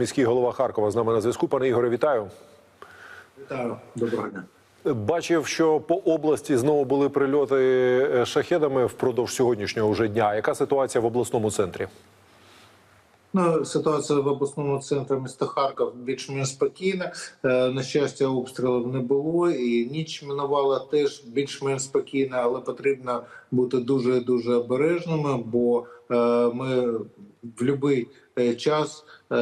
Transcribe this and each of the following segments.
міський голова Харкова, з нами на зв'язку. Пане Ігоре, вітаю. Вітаю, доброго дня. Бачив, що по області знову були прильоти е, шахедами впродовж сьогоднішнього вже дня. Яка ситуація в обласному центрі? Ну, ситуація в обласному центрі міста Харків більш-менш спокійна. Е, На щастя, обстрілів не було, і ніч минувала теж більш-менш спокійна, але потрібно бути дуже дуже обережними, бо ми в будь-який час е,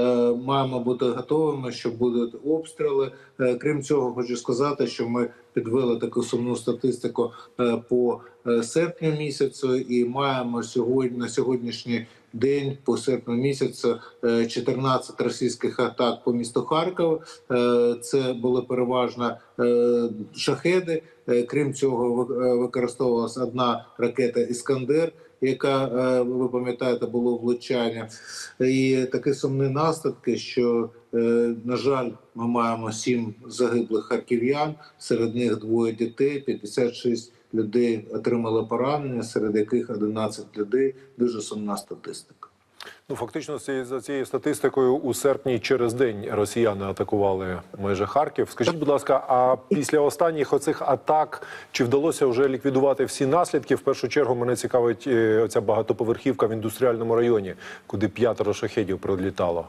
маємо бути готовими, що будуть обстріли. Е, Крім цього, хочу сказати, що ми підвели таку сумну статистику е, по е, серпню місяцю, і маємо сьогодні на сьогоднішній день по серпню місяцю е, 14 російських атак по місту Харкова. Е, Це були переважно е, шахеди. Е, Крім цього, ви- е, використовувалася одна ракета Іскандер. Яка е, ви пам'ятаєте, було влучання, і такі сумні наслідки, що е, на жаль, ми маємо сім загиблих харків'ян. Серед них двоє дітей, 56 людей отримали поранення, серед яких 11 людей. Дуже сумна статистика. Ну фактично, за цією статистикою у серпні через день росіяни атакували майже Харків. Скажіть, будь ласка, а після останніх оцих атак чи вдалося вже ліквідувати всі наслідки? В першу чергу мене цікавить е, оця багатоповерхівка в індустріальному районі, куди п'ятеро шахедів прилітало.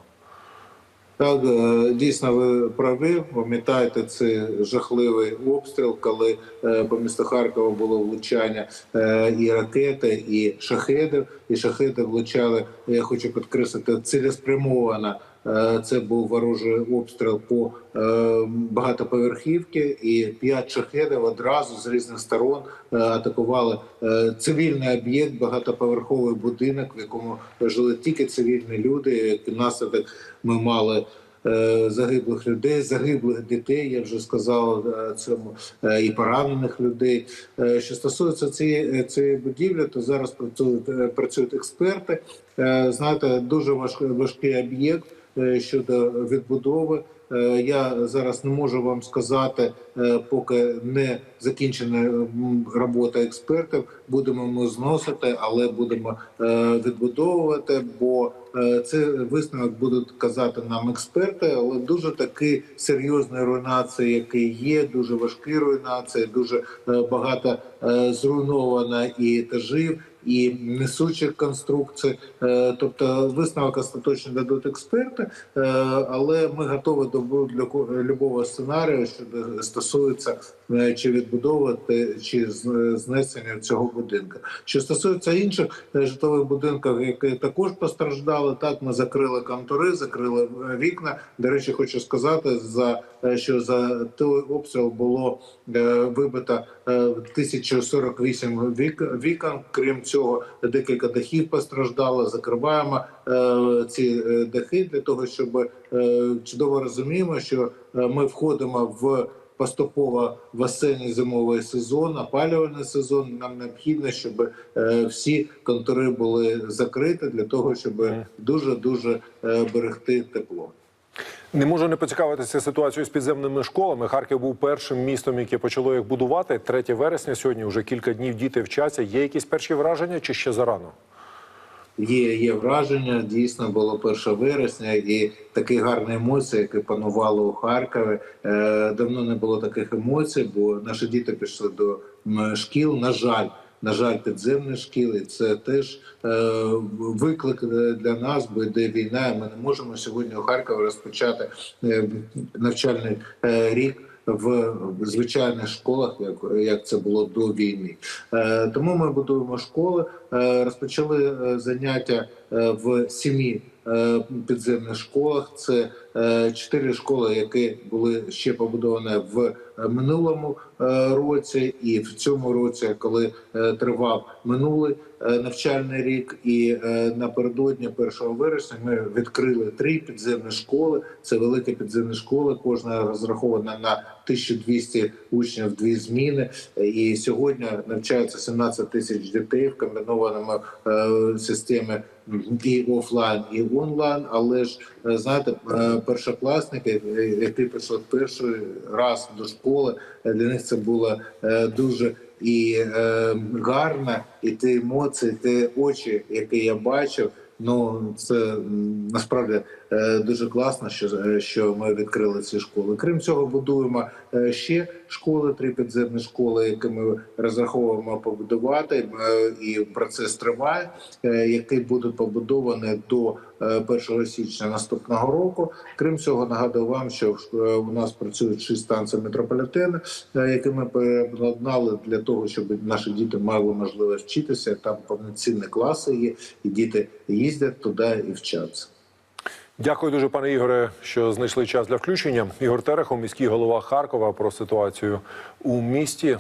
Так, е, дійсно, ви праві. Пам'ятаєте, це жахливий обстріл, коли е, по місту Харкова було влучання е, і ракети, і шахеди. І шахеди влучали. Я хочу підкреслити цілеспрямовано. Е, Це був ворожий обстріл по е, багатоповерхівці, і п'ять шахедів одразу з різних сторон е, атакували цивільний об'єкт, багатоповерховий будинок, в якому жили тільки цивільні люди. Наслідок ми мали. Загиблих людей, загиблих дітей, я вже сказав цьому і поранених людей. Що стосується цієї цієї будівлі, то зараз працюють працюють експерти. Знаєте, дуже важкий важкий об'єкт щодо відбудови. Е, Я зараз не можу вам сказати, е, поки не закінчена робота експертів. Будемо ми зносити, але будемо е, відбудовувати. Бо це висновок будуть казати нам експерти, але дуже такі серйозні руйнації, які є, дуже важкі руйнації, дуже багато зруйновано і етажів. І несучих конструкцій, тобто висновок остаточно дадуть експерти, але ми готові до бу- для любого сценарію, що стосується е, чи відбудовувати, чи знесення цього будинку. Що стосується інших е, житлових будинків, які також постраждали, так ми закрили контури, закрили е, вікна. До речі, хочу сказати, за що за той обстріл було вибито е, 1048 вік, вікон. Крім цього, декілька дахів постраждало. Закриваємо ці дахи для того, щоб чудово розуміємо, що е, ми входимо в поступово в осінньо зимовий сезон, опалювальний сезон. Нам необхідно, щоб е, всі контури були закриті для того, щоб дуже дуже берегти тепло. Не можу не поцікавитися ситуацією з підземними школами. Харків був першим містом, яке почало їх будувати. 3 вересня сьогодні вже кілька днів діти вчаться. Є якісь перші враження чи ще зарано? Є, є враження. Дійсно було 1 вересня, і такі гарні емоції, які панували у Харкові. Е, давно не було таких емоцій, бо наші діти пішли до шкіл. На жаль. На жаль, підземні шкіли це теж е, виклик е, для нас, бо йде війна. Ми не можемо сьогодні у Харкові розпочати е, навчальний рік в звичайних школах, як, як це було до війни. Е, тому ми будуємо школи. Е, розпочали е, заняття в сімі е, підземних школах. Це чотири школи, які були ще побудовані в минулому е, році, і в цьому році, коли е, тривав минулий е, навчальний рік, і е, напередодні 1 вересня ми відкрили три підземні школи. Це великі підземні школи. Кожна розрахована на 1200 учнів, дві зміни. І сьогодні навчається 17 тисяч дітей в комбінованому е, системі і офлайн, і онлайн. Але ж е, знаєте, е, першокласники, е, які пішли перший раз до школи, е, для них це було е, дуже і е, гарно, і ті емоції, ті очі, які я бачив. Ну це насправді е, дуже класно, що що ми відкрили ці школи. Крім цього, будуємо ще школи, три підземні школи, які ми розраховуємо побудувати. І процес триває, який буде побудований до 1 січня наступного року. Крім цього, нагадую вам, що е, у нас працюють шість станцій метрополітену, е, які ми переобладнали для того, щоб наші діти мали можливість вчитися. Там повноцінні класи є, і діти їздять туди і вчаться. Дякую дуже, пане Ігоре, що знайшли час для включення. Ігор Терехов, міський голова Харкова, про ситуацію у місті.